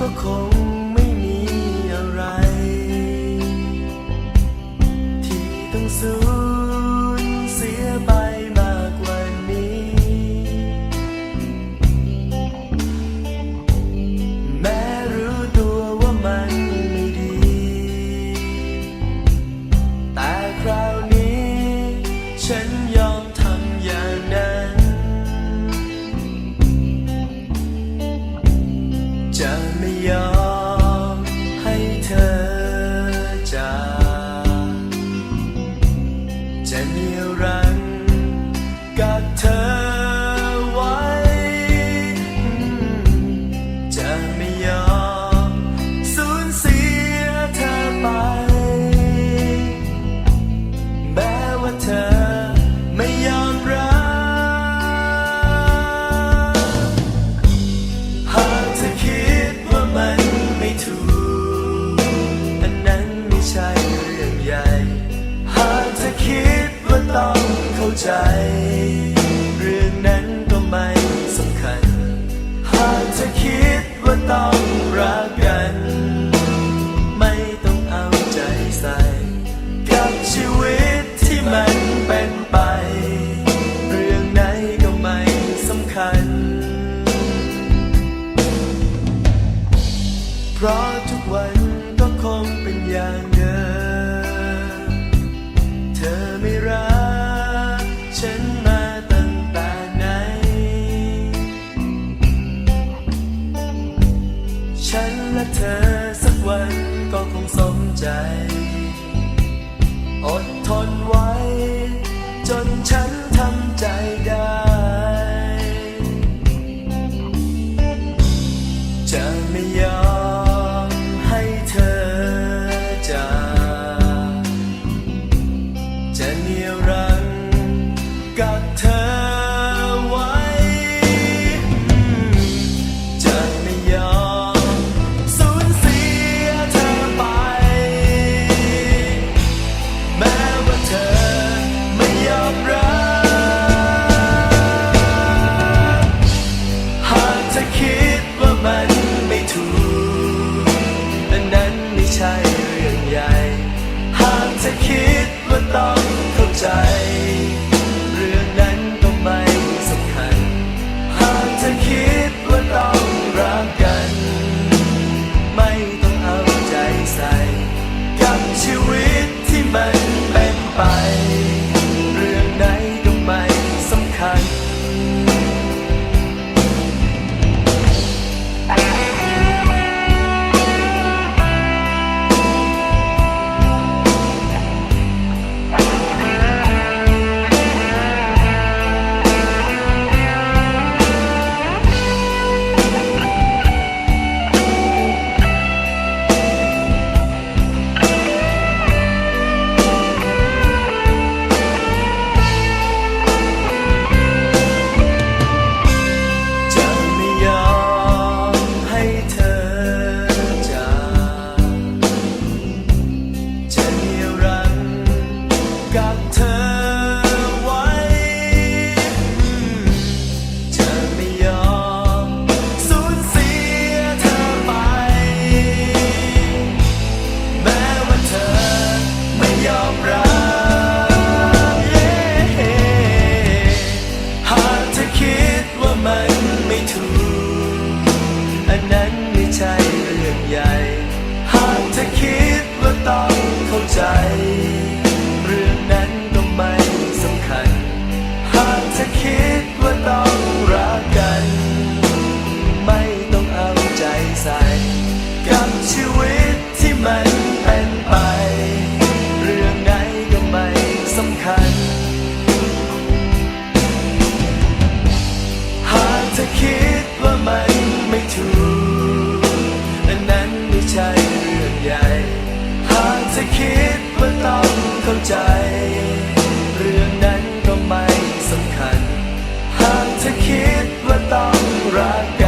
ก็คง จ เรื่องนั้นก็ไม่สำคัญ หากจะคิดว่าต้องรักกัน ไม่ต้องเอาใจใส่ กับชีวิตที่มันเป็นไป เรื่องไหนก็ไม่สำคัญ เพราะทุกวันก็คงเป็นอย่างเดิม ใจ อดทนไว้ จนฉัน ใช่เรื่องใหญ่ หากจะคิดว่าต้องเข้าใจ got turned. จะคิดว่าต้องรักกัน